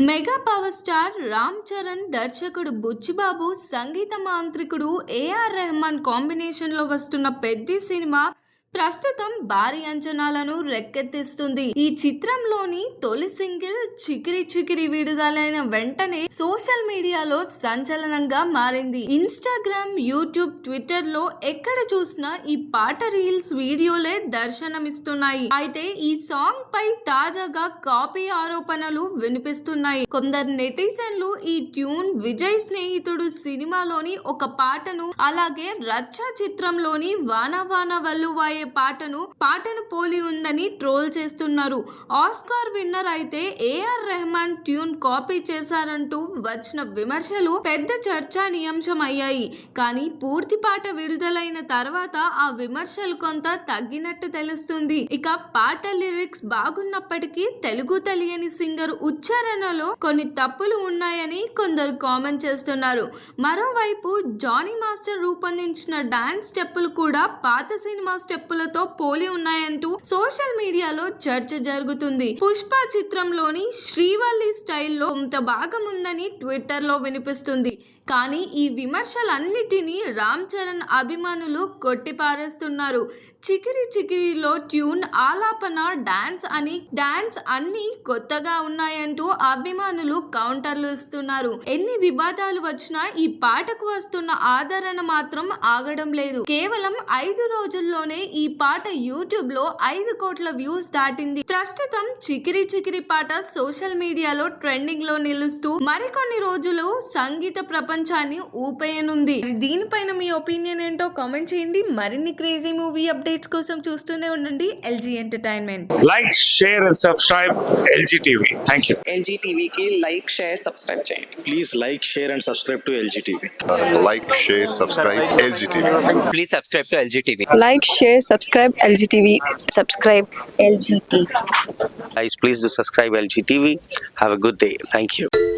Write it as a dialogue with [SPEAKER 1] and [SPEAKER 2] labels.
[SPEAKER 1] Mega power star Ram Charan దర్శకుడు బుచ్చిబాబు సంగీత మాంత్రికుడు AR Rahman కాంబినేషన్లో వస్తున్న పెద్ద సినిమా ప్రస్తుతం భారీ అంచనాలను రెక్కెత్తిస్తుంది. ఈ చిత్రంలోని తొలి సింగిల్ చికిరి చికిరి విడుదలైన వెంటనే సోషల్ మీడియాలో సంచలనంగా మారింది. ఇన్స్టాగ్రామ్ యూట్యూబ్ ట్విట్టర్లో ఎక్కడ చూసినా ఈ పాట రీల్స్ వీడియోలే దర్శనమిస్తున్నాయి. అయితే ఈ సాంగ్ పై తాజాగా కాపీ ఆరోపణలు వినిపిస్తున్నాయి. కొందరు నెటిజన్లు ఈ ట్యూన్ విజయ్ స్నేహితుడు సినిమాలోని ఒక పాటను అలాగే రచ్చ చిత్రంలోని వాన వాన వల్లువాయే పాటను పాటను పోలి ఉందని ట్రోల్ చేస్తున్నారు. ఆస్కార్ విన్నర్ అయితే A R Rahman tune copy చేశారంటూ వచ్చిన విమర్శలు పెద్ద చర్చానీయాంశం అయ్యాయి కానీ పూర్తి పాట విడుదలైన తర్వాత ఆ విమర్శలు కొంత తగ్గినట్టు తెలుస్తుంది. ఇక పాట లిరిక్స్ బాగున్నప్పటికీ తెలుగు తెలియని సింగర్ ఉచ్చారణలో కొన్ని తప్పులు ఉన్నాయని కొందరు కామెంట్ చేస్తున్నారు. మరోవైపు జానీ మాస్టర్ రూపొందించిన డాన్స్ స్టెప్పులు కూడా పాత సినిమా స్టెప్ మార్పులతో పోలి ఉన్నాయంటూ సోషల్ మీడియాలో చర్చ జరుగుతుంది. పుష్ప చిత్రంలోని శ్రీవల్లి స్టైల్లో కొంత భాగం ఉందని ట్విట్టర్లో వినిపిస్తుంది. కానీ ఈ విమర్శలన్నిటినీ రామ్ చరణ్ అభిమానులు కొట్టిపారేస్తున్నారు. చికిరి చికిరిలో ట్యూన్ ఆలాపన డాన్స్ అని డాన్స్ అన్ని కొత్తగా ఉన్నాయంటూ అభిమానులు కౌంటర్లు ఇస్తున్నారు. ఎన్ని వివాదాలు వచ్చినా ఈ పాటకు వస్తున్న ఆదరణ మాత్రం ఆగడం లేదు. కేవలం ఐదు రోజుల్లోనే ఈ పాట యూట్యూబ్లో ఐదు కోట్ల వ్యూస్ దాటింది ప్రస్తుతం చికిరి చికిరి పాట సోషల్ మీడియాలో ట్రెండింగ్లో నిలుస్తూ మరికొన్ని రోజులు సంగీత ప్రపంచాన్ని ఊపేయనుంది దీనిపైన మీ ఒపీనియన్ ఏంటో కామెంట్ చేయండి మరిన్ని క్రేజీ మూవీ అప్డేట్స్ కోసం చూస్తూనే ఉండండి LG entertainment
[SPEAKER 2] like, share, and subscribe LG TV. Thank you.
[SPEAKER 3] LG టీవీకి లైక్ షేర్ సబ్స్క్రైబ్ చేయండి
[SPEAKER 4] Please like, share, and subscribe to LGTV.
[SPEAKER 5] like, share, subscribe LGTV.
[SPEAKER 6] please subscribe to LG TV.
[SPEAKER 3] Like share Subscribe LGTV. Subscribe LGTV.
[SPEAKER 7] Guys, please do subscribe LGTV. Have a good day. Thank you.